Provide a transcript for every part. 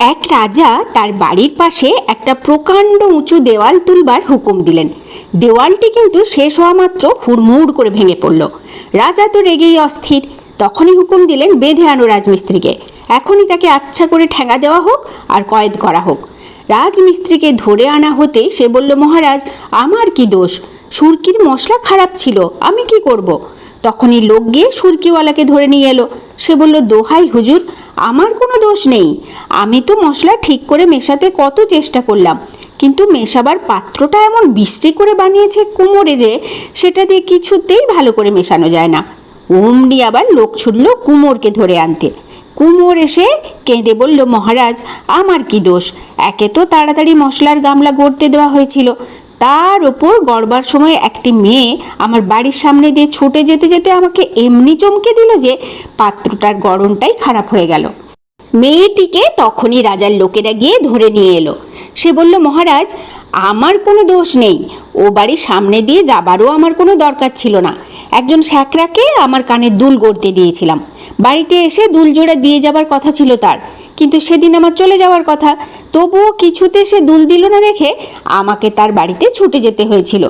এক রাজা তার বাড়ির পাশে একটা প্রকাণ্ড উঁচু দেওয়াল তুলবার হুকুম দিলেন। দেওয়ালটি কিন্তু শেষ হওয়া মাত্র হুড়মুড় করে ভেঙে পড়ল। রাজা তো রেগেই অস্থির। তখনই হুকুম দিলেন বেঁধে আনো রাজমিস্ত্রিকে। এখনই তাকে আচ্ছা করে ঠেঙা দেওয়া হোক আর কয়েদ করা হোক। রাজমিস্ত্রিকে ধরে আনা হতেই সে বলল, মহারাজ, আমার কি দোষ? সুরকির মশলা খারাপ ছিল, আমি কি করব। তখনই লোক গিয়ে সুরকিওয়ালাকে ধরে নিয়ে এলো। সে বলল, দোহাই হুজুর, আমার কোনো দোষ নেই। আমি তো মশলা ঠিক করে মেশাতে কত চেষ্টা করলাম, কিন্তু মেশাবার পাত্রটা এমন বিশ্রী করে বানিয়েছে কুমোরে যে সেটা দিয়ে কিছুতেই ভালো করে মেশানো যায় না। অমনি আবার লোক ছুটল কুমোরকে ধরে আনতে। কুমোর এসে কেঁদে বলল, মহারাজ, আমার কি দোষ? একে তো তাড়াতাড়ি মশলার গামলা গড়তে দেওয়া হয়েছিল। তার ওপর গড়বার সময় একটি মেয়ে আমার বাড়ির সামনে দিয়ে ছুটে যেতে যেতে আমাকে এমনি চমকে দিল যে পাত্রটার গড়নটাই খারাপ হয়ে গেল। মেয়েটিকে তখনই রাজার লোকেরা গিয়ে ধরে নিয়ে এলো। সে বলল, মহারাজ, আমার কোনো দোষ নেই। ও বাড়ির সামনে দিয়ে যাবারও আমার কোনো দরকার ছিল না। একজন শ্যাকরাকে আমার কানে দুল গড়তে দিয়েছিলাম। বাড়িতে এসে দুল জোড়া দিয়ে যাবার কথা ছিল তার। কিন্তু সেদিন আমার চলে যাওয়ার কথা। তবুও কিছুতে সে দুল দিল না দেখে আমাকে তার বাড়িতে ছুটে যেতে হয়েছিল।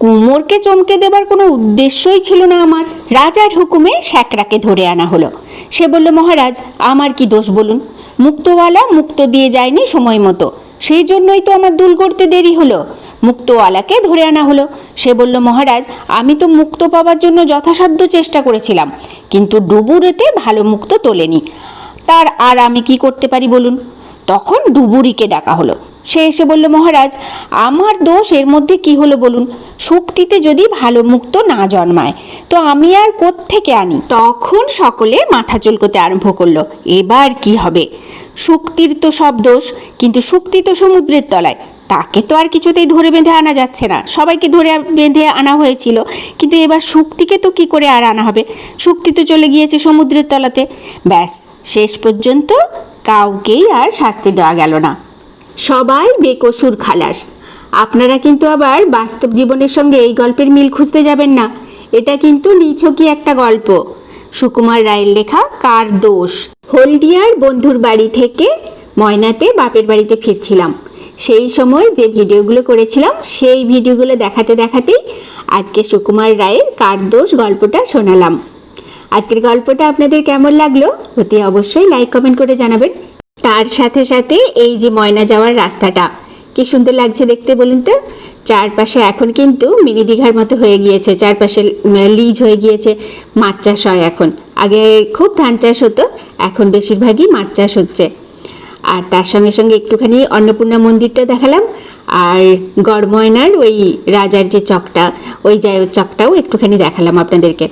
কুমোরকে চমকে দেবার কোনো উদ্দেশ্যই ছিল না আমার। রাজার হুকুমে শ্যাকরাকে ধরে আনা হলো। সে বলল, মহারাজ, আমার কি দোষ বলুন? মুক্তওয়ালা মুক্ত দিয়ে যায়নি সময় মতো। সেই জন্যই তো আমার দুল করতে দেরি হলো। মুক্তওয়ালাকে ধরে আনা হলো। সে বলল, মহারাজ, আমি তো মুক্ত পাওয়ার জন্য যথাসাধ্য চেষ্টা করেছিলাম, কিন্তু ডুবুরেতে ভালো মুক্ত তোলেনি। তার আর আমি কি করতে পারি বলুন? তখন ডুবুরিকে ডাকা হলো। সে এসে বলল, মহারাজ, আমার দোষ এর মধ্যে কি হলো বলুন? শক্তিতে যদি ভালো মুক্ত না জন্মায়, তো আমি আর থেকে আনি? তখন সকলে মাথা চুলকোতে আরম্ভ করল। এবার কি হবে? শক্তির তো সব দোষ, কিন্তু শক্তি তো সমুদ্রের তলায়। তাকে তো আর কিছুতেই ধরে বেঁধে আনা যাচ্ছে না। সবাইকে ধরে বেঁধে আনা হয়েছিল, কিন্তু এবার শক্তিকে তো কি করে আর আনা হবে? শক্তি তো চলে গিয়েছে সমুদ্রের তলাতে। ব্যাস, শেষ পর্যন্ত কাউকেই আর শাস্তি দেওয়া গেল না। সবাই বেকসুর খালাস। আপনারা কিন্তু আবার বাস্তব জীবনের সঙ্গে এই গল্পের মিল খুঁজতে যাবেন না। এটা কিন্তু নিছকই একটা গল্প। সুকুমার রায়ের লেখা কার দোষ? হলদিয়ার বন্ধুর বাড়ি থেকে ময়নাতে বাপের বাড়িতে ফিরছিলাম। সেই সময় যে ভিডিওগুলো করেছিলাম, সেই ভিডিওগুলো দেখাতে দেখাতেই আজকে সুকুমার রায়ের কার দোষ গল্পটা শোনালাম। আজকের গল্পটা আপনাদের কেমন লাগল অতি অবশ্যই লাইক কমেন্ট করে জানাবেন। তার সাথে সাথে এই যে ময়না যাওয়ার রাস্তাটা, কি সুন্দর লাগছে দেখতে বলুন তো? চারপাশে এখন কিন্তু মিনি দীঘার মতো হয়ে গিয়েছে, চারপাশে লিজ হয়ে গিয়েছে মাছ চাষ হয় এখন। আগে খুব ধান চাষ হতো, এখন বেশিরভাগই মাছ চাষ হচ্ছে। আর তার সঙ্গে সঙ্গে একটুখানি অন্নপূর্ণা মন্দিরটা দেখালাম, আর গড়ময়নার ওই রাজার যে চকটা, ওই যায় চকটাও একটুখানি দেখালাম আপনাদেরকে।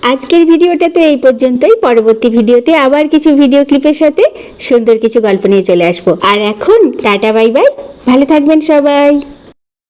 আজকের ভিডিওটা তো এই পর্যন্তই। পরবর্তী ভিডিওতে আবার কিছু ভিডিও ক্লিপের সাথে সুন্দর কিছু গল্প নিয়ে চলে আসব। আর এখন, টাটা বাই বাই ভালো থাকবেন সবাই।